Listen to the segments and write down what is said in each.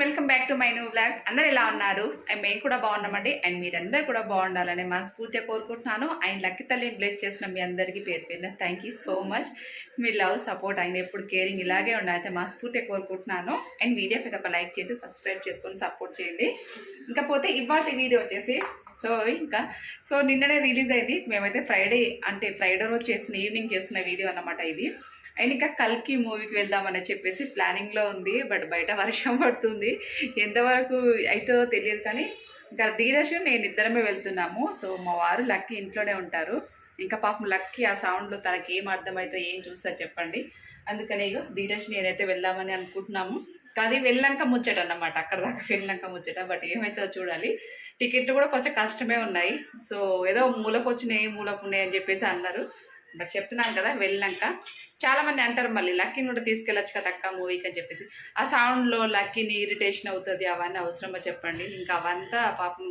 Welcome back to my new blog అందరు ఎలా ఉన్నారు? అండ్ మేము కూడా బాగున్నామండి. అండ్ మీరందరూ కూడా బాగుండాలని మనస్ఫూర్తిగా కోరుకుంటున్నాను. అండ్ లక్కి తల్లి బ్లెస్ చేసిన మీ అందరికీ పేరు పేరున థ్యాంక్ యూ సో మచ్ మీ లవ్ సపోర్ట్ అండ్ ఎప్పుడు కేరింగ్ ఇలాగే ఉండాలైతే మనస్ఫూర్తిగా కోరుకుంటున్నాను. అండ్ వీడియోకి అయితే ఒక లైక్ చేసి సబ్స్క్రైబ్ చేసుకొని సపోర్ట్ చేయండి. ఇంకా పోతే ఇవాళ వీడియో వచ్చేసి సో ఇంకా సో నిన్ననే రిలీజ్ అయింది. మేమైతే ఫ్రైడే అంటే ఫ్రైడే రోజు చేసిన ఈవినింగ్ చేస్తున్న వీడియో అన్నమాట ఇది. అండ్ ఇంకా కల్కి మూవీకి వెళ్దామని చెప్పేసి ప్లానింగ్లో ఉంది బట్ బయట వర్షం పడుతుంది. ఎంతవరకు అవుతుందో తెలియదు కానీ ఇంకా ధీరజ్ నేను ఇద్దరమే వెళ్తున్నాము. సో మా వారు లక్కీ ఇంట్లోనే ఉంటారు. ఇంకా పాపం లక్కీ ఆ సౌండ్లో తనకి ఏం అర్థమవుతుందో ఏం చూస్తా చెప్పండి. అందుకనే ధీరజ్ నేనైతే వెళ్దామని అనుకుంటున్నాము. అది వెళ్ళాక ముచ్చట అన్నమాట. అక్కడ దాకా వెళ్ళాక ముచ్చట బట్ ఏమైతుందో చూడాలి. టికెట్లు కూడా కొంచెం కష్టమే ఉన్నాయి. సో ఏదో మూలకు వచ్చినాయి మూలకు ఉన్నాయి అని చెప్పేసి అన్నారు. బట్ చెప్తున్నాను కదా వెళ్ళాక చాలామంది అంటారు మళ్ళీ లక్కీని కూడా తీసుకెళ్ళచ్చు కదా అక్క మూవీకి అని చెప్పేసి. ఆ సౌండ్లో లక్కీని ఇరిటేషన్ అవుతుంది అవన్నీ అవసరమా చెప్పండి. ఇంకా అవంతా పాపం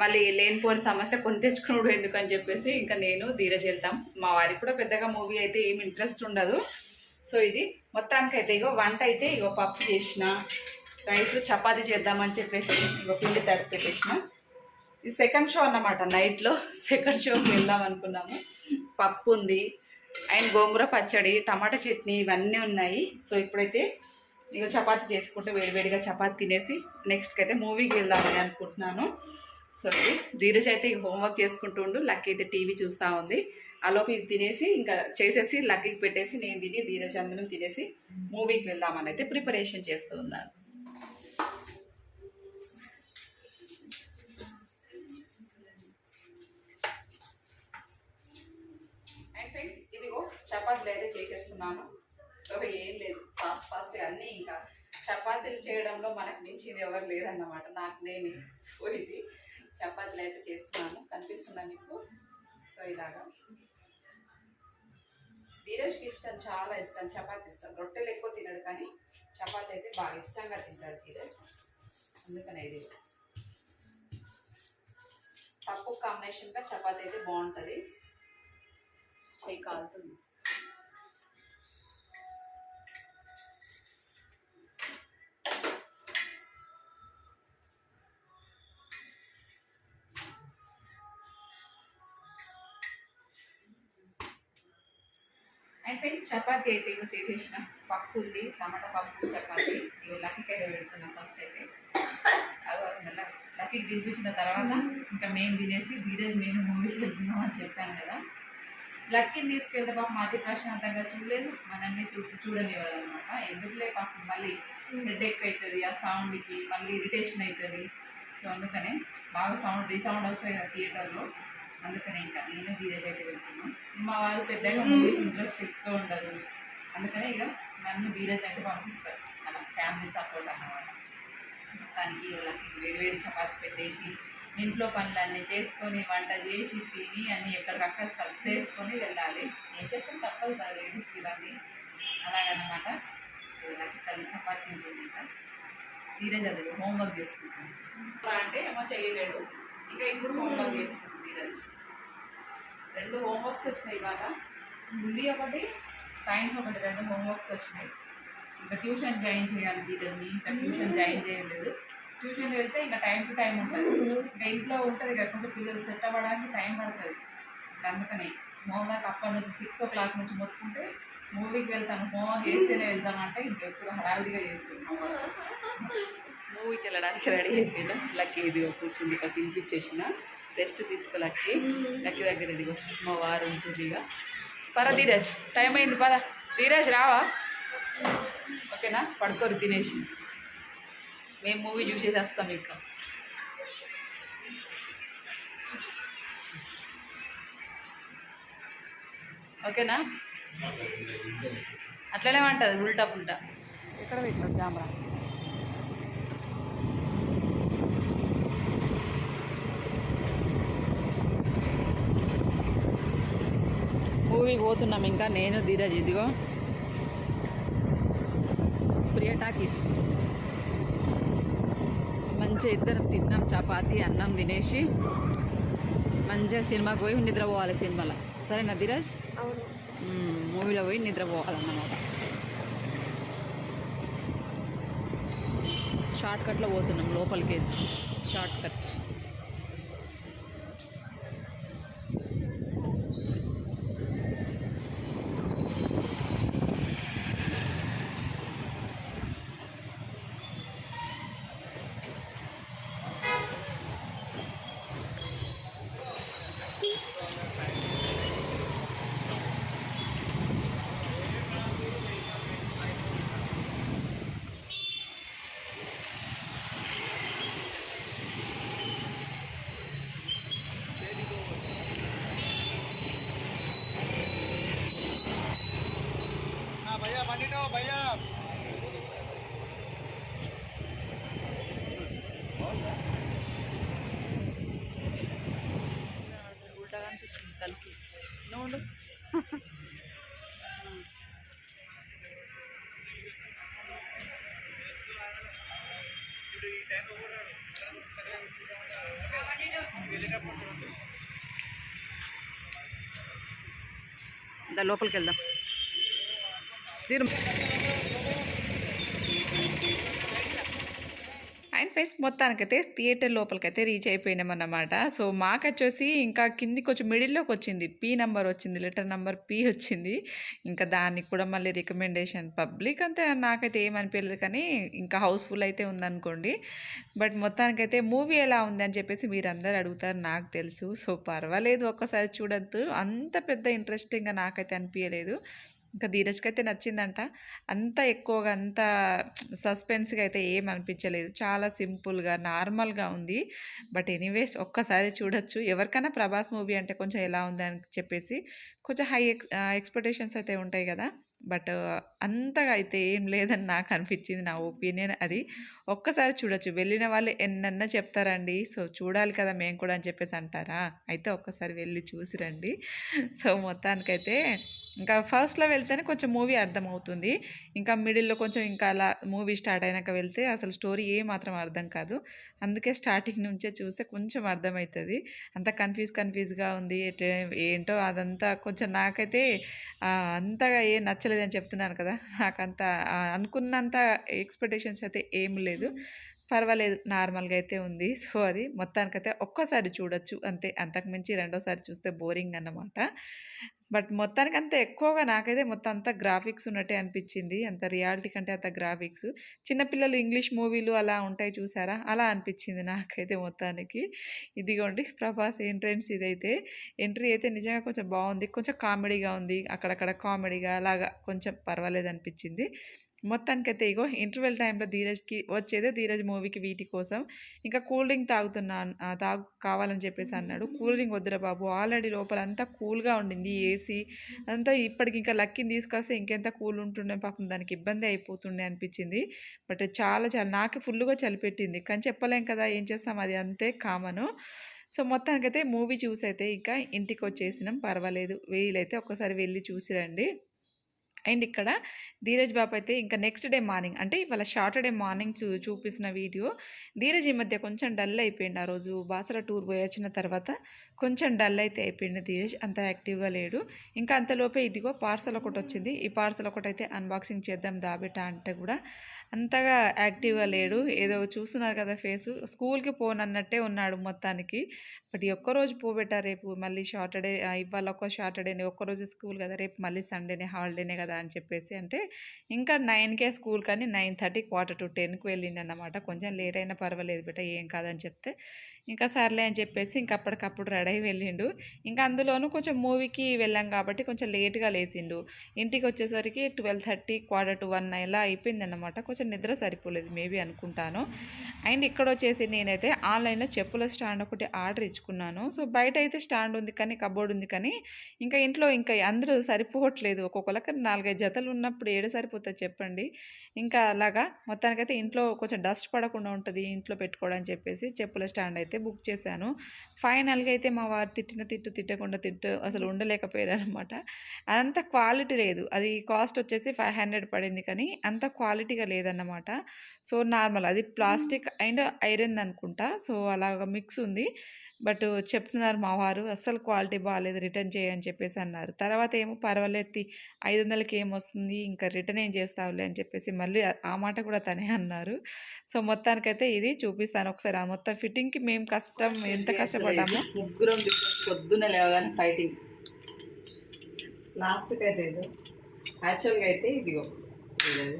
మళ్ళీ లేనిపోని సమస్య కొని తెచ్చుకున్నాడు ఎందుకు అని చెప్పేసి ఇంకా నేను ధీరజ్ వెళ్తాం. మా వారికి కూడా పెద్దగా మూవీ అయితే ఏం ఇంట్రెస్ట్ ఉండదు. సో ఇది మొత్తానికి అయితే ఇగో వంట అయితే ఇగో పప్పు చేసిన రైస్ చపాతీ చేద్దామని చెప్పేసి ఇగో పిండి తడిపి ఇది సెకండ్ షో అన్నమాట నైట్లో సెకండ్ షోకి వెళ్దాం అనుకున్నాము. పప్పు ఉంది అండ్ గోంగూర పచ్చడి టమాటా చట్నీ ఇవన్నీ ఉన్నాయి. సో ఇప్పుడైతే ఇక చపాతి చేసుకుంటే వేడివేడిగా చపాతి తినేసి నెక్స్ట్కి అయితే మూవీకి వెళ్దామని అనుకుంటున్నాను. సో ధీరజ్ అయితే హోంవర్క్ చేసుకుంటుండు లక్కీ అయితే టీవీ చూస్తూ ఉంది. ఆలోపు ఇది తినేసి ఇంకా చేసేసి లక్కీకి పెట్టేసి నేను తిని ధీరజ్ అందరం తినేసి మూవీకి వెళ్దామని అయితే ప్రిపరేషన్ చేస్తూ ఉన్నాను. చపాతీలు అయితే చేసేస్తున్నాను. సో ఏం లేదు. ఫాస్ట్ ఫాస్ట్ అన్నీ ఇంకా చపాతీలు చేయడంలో మనకు మించింది ఎవరు లేదన్నమాట నాకు నేను. పోయింది చపాతీలు అయితే చేస్తున్నాను. కనిపిస్తుందా మీకు? సో ఇలాగా. ధీరజ్కి ఇష్టం చాలా ఇష్టం. చపాతీ ఇష్టం. రొట్టెలు ఎక్కువ తినడు కానీ చపాతీ అయితే బాగా ఇష్టంగా తింటాడు ధీరజ్ అందుకనే ఇది. పప్పు కాంబినేషన్గా చపాతీ అయితే బాగుంటుంది. చెయ్యి కాలుతుంది. ఫ్రెండ్ చపాతి అయితే ఇక చేసేసిన పప్పు ఉంది టమాటా పప్పు చపాతి. ఇవి లక్కీకైతే పెడుతున్నాం ఫస్ట్ అయితే. అదో లక్కీకి తినిపించిన తర్వాత ఇంకా మేము తినేసి ధీరజ్ నేను మూవీకి వెళ్తున్నాం అని చెప్పాను కదా. లక్కీని తీసుకెళ్తే పాపం అతి ప్రశాంతంగా చూడలేదు మనల్ని చూ చూడనివ్వదు అనమాట ఎందుకులే పాపం మళ్ళీ హెడ్ ఎక్ అవుతుంది ఆ సౌండ్కి మళ్ళీ ఇరిటేషన్ అవుతుంది సో అందుకనే బాగా సౌండ్ రీసౌండ్ వస్తాయి కదా థియేటర్లో అందుకనే ఇంకా నేను ధీరజ్ అయితే వెళ్తున్నాను. మా వారు పెద్దగా మూవీస్ ఇంట్రెస్ట్ ఎక్కువ ఉండదు అందుకనే ఇక నన్ను ధీరజ్ అయితే పంపిస్తారు. అలా ఫ్యామిలీ సపోర్ట్ అన్నమాట. మొత్తానికి వాళ్ళకి వేడి వేడి చపాతి పెట్టేసి ఇంట్లో పనులన్నీ చేసుకొని వంట చేసి తిని అన్ని ఎక్కడికక్కడ సర్దేసుకొని వెళ్ళాలి. ఏం చేస్తాం? తప్పదు కదా లేడీస్ ఇవన్నీ. అలాగనమాట. వీళ్ళకి తల్లి చపాతి తింటుంది ఇంకా. ధీరజ్ అది హోంవర్క్ చేసుకుంటాను అంటే ఏమో చేయలేడు. ఇంకా ఇప్పుడు హోంవర్క్ చేస్తుంది. ధీరజ్ రెండు హోంవర్క్స్ వచ్చినాయి ఇవాళ. హిందీ ఒకటి సైన్స్ ఒకటి రెండు హోంవర్క్స్ వచ్చినాయి. ఇంకా ట్యూషన్ జాయిన్ చేయాలి ధీరజ్ని ఇంకా ట్యూషన్ జాయిన్ చేయలేదు. ట్యూషన్ వెళ్తే ఇంకా టైం టు టైం ఉంటుంది. ఇంకా ఇంట్లో ఉంటుంది కదా కొంచెం పిల్లలు సెట్ అవ్వడానికి టైం పడుతుంది. అందుకని హోంవర్క్ అప్పటి నుంచి సిక్స్ ఓ క్లాక్ నుంచి మొత్తుకుంటే మూవీకి వెళ్తాను హోంవర్క్ చేస్తేనే వెళ్తామంటే ఇంకెప్పుడు హడావిడిగా చేస్తున్నాం మూవీకి వెళ్ళడానికి రెడీ అయిపోయినా. లక్కీ ఇదిగో కూర్చుంది ఇక్కడ తినిపించేసిన. రెస్ట్ తీసుకో లక్కీ. లక్కీ దగ్గర ఇదిగో మా వారు ఉంటుంది ఇక. పర ధీరజ్ టైం అయింది పద. ధీరజ్ రావా? ఓకేనా? పడుకోరు తినేసి. మేము మూవీ చూసేసి వస్తాం ఇంకా. ఓకేనా? అట్లనే ఉంటుంది ఉల్టా పుల్టా. ఎక్కడ పెట్టాం కెమెరా? మూవీకి పోతున్నాం ఇంకా? నేను ధీరజ్ ఇదిగో. ప్రియ టాకీస్. మంచిగా ఇద్దరం తిన్నాం చపాతి అన్నం తినేసి. మంచిగా సినిమాకి పోయి నిద్రపోవాలి సినిమాలో. సరేనా ధీరజ్? మూవీలో పోయి నిద్రపోవాలన్నమాట. షార్ట్ కట్లో పోతున్నాం లోపలికి వచ్చి. షార్ట్ కట్ దా లోపలికి వెళ్దాం. తీరు ఫ్రెండ్స్ మొత్తానికైతే థియేటర్ లోపలికైతే రీచ్ అయిపోయినామన్నమాట. సో మాకు వచ్చేసి ఇంకా కిందికి కొంచెం మిడిల్లోకి వచ్చింది పీ నెంబర్ వచ్చింది లెటర్ నెంబర్ పీ వచ్చింది. ఇంకా దానికి కూడా మళ్ళీ రికమెండేషన్ పబ్లిక్ అంతే. నాకైతే ఏమనిపించలేదు కానీ ఇంకా హౌస్ఫుల్ అయితే ఉందనుకోండి. బట్ మొత్తానికైతే మూవీ ఎలా ఉంది అని చెప్పేసి మీరందరూ అడుగుతారు నాకు తెలుసు. సో పర్వాలేదు ఒక్కసారి చూడద్దు అంత పెద్ద ఇంట్రెస్టింగ్గా నాకైతే అనిపించలేదు ఇంకా ధీరజ్కి అయితే నచ్చిందంట. అంత ఎక్కువగా అంత సస్పెన్స్గా అయితే ఏం అనిపించలేదు. చాలా సింపుల్గా నార్మల్గా ఉంది. బట్ ఎనీవేస్ ఒక్కసారి చూడొచ్చు. ఎవరికైనా ప్రభాస్ మూవీ అంటే కొంచెం ఎలా ఉంది అని చెప్పేసి కొంచెం హై ఎక్స్ ఎక్స్పెక్టేషన్స్ అయితే ఉంటాయి కదా. బట్ అంతగా అయితే ఏం లేదని నాకు అనిపించింది నా ఒపీనియన్ అది. ఒక్కసారి చూడొచ్చు. వెళ్ళిన వాళ్ళు ఎన్నన్నా చెప్తారండి సో చూడాలి కదా మేము కూడా అని చెప్పేసి అంటారా? అయితే ఒక్కసారి వెళ్ళి చూసి రండి. సో మొత్తానికైతే ఇంకా ఫస్ట్లో వెళ్తేనే కొంచెం మూవీ అర్థమవుతుంది. ఇంకా మిడిల్లో కొంచెం ఇంకా అలా మూవీ స్టార్ట్ అయినాక వెళ్తే అసలు స్టోరీ ఏ మాత్రం అర్థం కాదు. అందుకే స్టార్టింగ్ నుంచే చూస్తే కొంచెం అర్థమవుతుంది. అంత కన్ఫ్యూజ్ కన్ఫ్యూజ్గా ఉంది. ఏంటో అదంతా కొంచెం నాకైతే అంతగా అంతగా ఏం అనిపించలేదని చెప్తున్నాను కదా. నాకంత అనుకున్నంత ఎక్స్పెక్టేషన్స్ అయితే ఏం లేదు. పర్వాలేదు. నార్మల్గా అయితే ఉంది. సో అది మొత్తానికైతే ఒక్కసారి చూడొచ్చు. అంతే. అంతకుమించి రెండోసారి చూస్తే బోరింగ్ అన్నమాట. బట్ మొత్తానికి అంత ఎక్కువగా నాకైతే మొత్తం అంత గ్రాఫిక్స్ ఉన్నట్టే అనిపించింది. అంత రియాలిటీ కంటే అంత గ్రాఫిక్స్. చిన్నపిల్లలు ఇంగ్లీష్ మూవీలు అలా ఉంటాయి చూసారా? అలా అనిపించింది నాకైతే మొత్తానికి. ఇదిగోండి ప్రభాస్ ఎంట్రెన్స్ ఇదైతే. ఎంట్రీ అయితే నిజంగా కొంచెం బాగుంది. కొంచెం కామెడీగా ఉంది. అక్కడక్కడ కామెడీగా అలాగా కొంచెం పర్వాలేదు అనిపించింది. మొత్తానికైతే ఇగో ఇంటర్వెల్ టైంలో ధీరజ్కి వచ్చేదే ధీరజ్ మూవీకి వీటి కోసం. ఇంకా కూల్ డ్రింక్ తాగుతున్నా తాగు కావాలని చెప్పేసి అన్నాడు. కూల్ డ్రింక్ వద్దురా బాబు ఆల్రెడీ లోపల అంతా కూల్గా ఉండింది ఏసీ అంతా ఇప్పటికి ఇంకా లక్కీని తీసుకొస్తే ఇంకెంత కూల్ ఉంటుండే పాపం దానికి ఇబ్బంది అయిపోతుండే అనిపించింది. బట్ చాలా చాలా నాకు ఫుల్గా చలిపెట్టింది. కానీ చెప్పలేం కదా ఏం చేస్తాం అది అంతే కామను. సో మొత్తానికైతే మూవీ చూసి అయితే ఇంకా ఇంటికి వచ్చేసినాం పర్వాలేదు. వీలైతే ఒక్కసారి వెళ్ళి చూసి రండి. అండ్ ఇక్కడ ధీరజ్ బాబు అయితే ఇంకా నెక్స్ట్ డే మార్నింగ్ అంటే ఇవాళ సాటర్డే మార్నింగ్ చూ చూపిస్తున్న వీడియో. ధీరజ్ ఈ మధ్య కొంచెం డల్ అయిపోయింది ఆ రోజు. బాసర టూర్ పోయొచ్చిన తర్వాత కొంచెం డల్ అయితే అయిపోయింది ధీరజ్. అంత యాక్టివ్గా లేడు. ఇంకా అంతలోపే ఇదిగో పార్సల్ ఒకటి వచ్చింది. ఈ పార్సల్ ఒకటి అయితే అన్బాక్సింగ్ చేద్దాం దాబెట అంటే కూడా. అంతగా యాక్టివ్గా లేడు. ఏదో చూస్తున్నారు కదా ఫేస్. స్కూల్కి పోనన్నట్టే ఉన్నాడు మొత్తానికి. బట్ ఒక్కరోజు పోబెట్టా రేపు మళ్ళీ సాటర్డే ఇవాళ ఒక సాటర్డేనే ఒక్కరోజు స్కూల్ కదా రేపు మళ్ళీ సండేనే హాలిడేనే కదా అని చెప్పేసి అంటే ఇంకా నైన్కే స్కూల్ కానీ నైన్ థర్టీ క్వార్టర్ టు టెన్కి వెళ్ళిండి అన్నమాట కొంచెం లేట్ అయినా పర్వాలేదు బిడ్డ ఏం కాదని చెప్తే. ఇంకా సర్లే అని చెప్పేసి ఇంకా అప్పటికప్పుడు రెడీ అయి వెళ్ళిండు. ఇంకా అందులోనూ కొంచెం మూవీకి వెళ్ళాం కాబట్టి కొంచెం లేట్గా లేచిండు. ఇంటికి వచ్చేసరికి twelve thirty quarter to one ఇలా అయిపోయిందన్నమాట. కొంచెం నిద్ర సరిపోలేదు మేబీ అనుకుంటాను. అండ్ ఇక్కడ వచ్చేసి నేనైతే ఆన్లైన్లో చెప్పుల స్టాండ్ ఒకటి ఆర్డర్ ఇచ్చుకున్నాను. సో బయట అయితే స్టాండ్ ఉంది కానీ కబోర్డ్ ఉంది కానీ ఇంకా ఇంట్లో ఇంకా అందరూ సరిపోవట్లేదు. ఒక్కొక్కరికి నాలుగైదు జతలు ఉన్నప్పుడు ఏడు సరిపోతుంది చెప్పండి. ఇంకా అలాగా మొత్తానికైతే ఇంట్లో కొంచెం డస్ట్ పడకుండా ఉంటుంది ఇంట్లో పెట్టుకోవడం అని చెప్పేసి చెప్పుల స్టాండ్ అయితే అయితే బుక్ చేశాను. ఫైనల్గా అయితే మా వారు తిట్టిన తిట్టు తిట్టకుండా తిట్టు అసలు ఉండలేకపోయారు అనమాట అంత క్వాలిటీ లేదు. అది కాస్ట్ వచ్చేసి ఫైవ్ హండ్రెడ్ పడింది కానీ అంత క్వాలిటీగా లేదన్నమాట. సో నార్మల్ అది ప్లాస్టిక్ అండ్ ఐరన్ అనుకుంటా. సో అలాగ మిక్స్ ఉంది. బట్ చెప్తున్నారు మా వారు అస్సలు క్వాలిటీ బాగాలేదు రిటర్న్ చేయని చెప్పేసి అన్నారు. తర్వాత ఏమో పర్వాలేదు ఐదు వందలకి ఏమొస్తుంది ఇంకా రిటర్న్ ఏం చేస్తావులే అని చెప్పేసి మళ్ళీ ఆ- మాట కూడా తనే అన్నారు. సో మొత్తానికైతే ఇది చూపిస్తాను ఒకసారి. ఆ మొత్తం ఫిట్టింగ్కి మేము కష్టం ఎంత కష్టపడ్డామో. ముగ్గురం పొద్దున్న లేవగానే ఫైటింగ్. లాస్ట్కి అయితే యాక్చువల్గా అయితే ఇదిగో ఇది.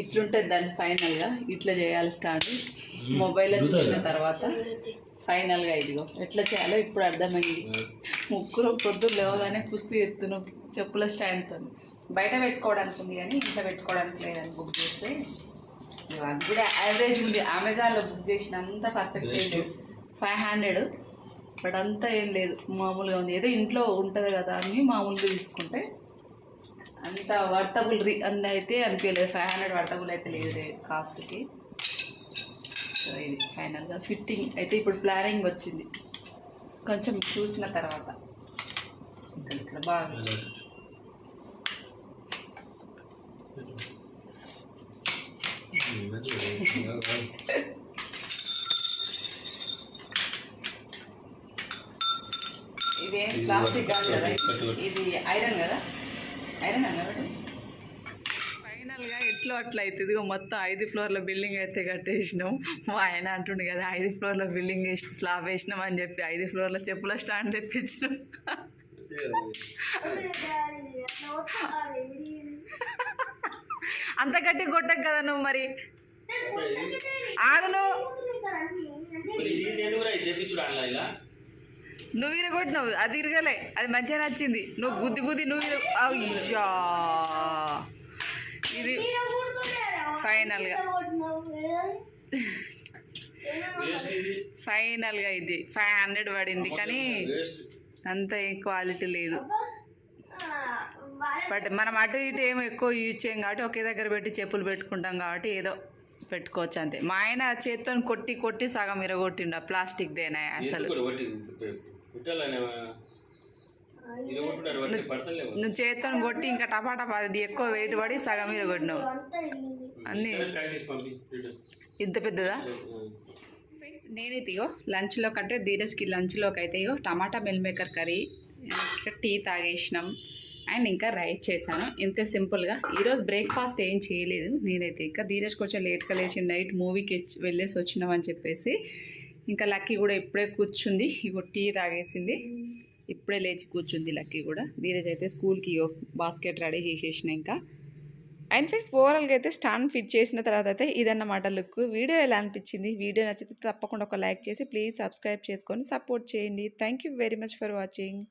ఇట్లుంటుంది దాన్ని ఫైనల్గా. ఇట్లా చేయాలి స్టార్ట్ మొబైల్లో చూసిన తర్వాత ఫైనల్గా ఇదిగో ఎట్లా చేయాలో ఇప్పుడు అర్థమైంది. ముగ్గురు పొద్దున్న లేవగానే కుస్తీ ఎత్తును చెప్పుల స్టాండ్తో బయట పెట్టుకోవడానికి ఉంది కానీ ఇంట్లో పెట్టుకోవడానికి లేదని బుక్ చేస్తే అది కూడా యావరేజ్ ఉంది. అమెజాన్లో బుక్ చేసిన అంత పర్ఫెక్ట్ ఫైవ్ హండ్రెడ్ బట్ అంతా ఏం లేదు. మామూలుగా ఉంది. ఏదో ఇంట్లో ఉంటుంది కదా అని మామూలుగా తీసుకుంటే అంత వర్తబుల్ రీ అన్న అయితే అనిపించలేదు ఫైవ్ హండ్రెడ్ వర్తబుల్ అయితే లేదు కాస్ట్కి సో ఇది ఫైనల్గా. ఫిట్టింగ్ అయితే ఇప్పుడు ప్లానింగ్ వచ్చింది. కొంచెం చూసిన తర్వాత. ఇక్కడ బాగా ఇదేం ప్లాస్టిక్ కాదు కదా. ఇది ఐరన్ కదా? ఐరన్ అన్నమాట? ఫైనల్గా అట్లా అవుతుంది ఇదిగో మొత్తం ఐదు ఫ్లోర్ల బిల్డింగ్ అయితే కట్టేసినాం. మా ఆయన అంటుండే కదా ఐదు ఫ్లోర్ల బిల్డింగ్ వేసి స్లాబ్ వేసినాం అని చెప్పి ఐదు ఫ్లోర్ల చెప్పుల స్టాండ్ తెప్పించినాం. అంత గట్టి కొట్టకు కదా నువ్వు మరి. ఆగును నువ్వు. ఇరగ ఇరగొట్టినావు అది ఇరగలే అది మంచిగా నచ్చింది. నువ్వు గుద్ది గుద్ది నువ్వు అయ్యా. ఇది ఫైనల్గా. ఫైనల్గా ఇది. ఫైవ్ హండ్రెడ్ పడింది కానీ అంత ఏం క్వాలిటీ లేదు. బట్ మనం అటు ఇటు ఏమి ఎక్కువ యూజ్ చేయం కాబట్టి ఒకే దగ్గర పెట్టి చెప్పులు పెట్టుకుంటాం కాబట్టి ఏదో పెట్టుకోవచ్చు అంతే. మా ఆయన చేత్తో కొట్టి కొట్టి సగం ఇరగొట్టిండు ఆ ప్లాస్టిక్ దేనా అసలు. నువ్వు చేత్తో కొట్టి ఇంకా టపాటపా అది ఎక్కువ వెయిట్ పడి సగం ఇరగొట్టినావు అన్నీ. ఇంత పెద్దదా? ఫ్రెండ్స్ నేనైతే ఇగో లంచ్లో కంటే ధీరజ్కి లంచ్లోకి అయితే ఇగో tomato meal maker curry tea తాగేసినాం and ఇంకా రైస్ చేశాను. ఇంత సింపుల్గా ఈరోజు బ్రేక్ఫాస్ట్ ఏం చేయలేదు. నేనైతే ఇంకా ధీరజ్ కొంచెం లేట్గా లేచి నైట్ మూవీకి వెళ్ళేసి వచ్చినాం అని చెప్పేసి ఇంకా లక్కీ కూడా ఇప్పుడే కూర్చుంది. ఇగో టీ తాగేసింది. ఇప్పుడే లేచి కూర్చుంది లక్కీ కూడా. ధీరజ్ అయితే స్కూల్కి బాస్కెట్ రెడీ చేసేసిన ఇంకా. అండ్ ఫ్రెండ్స్ ఓవరాల్గా అయితే స్టాండ్ ఫిట్ చేసిన తర్వాత అయితే ఇదన్నమాట లుక్. వీడియో ఎలా అనిపించింది? వీడియో నచ్చితే తప్పకుండా ఒక లైక్ చేసి ప్లీజ్ సబ్స్క్రైబ్ చేసుకొని సపోర్ట్ చేయండి. Thank you very much for watching.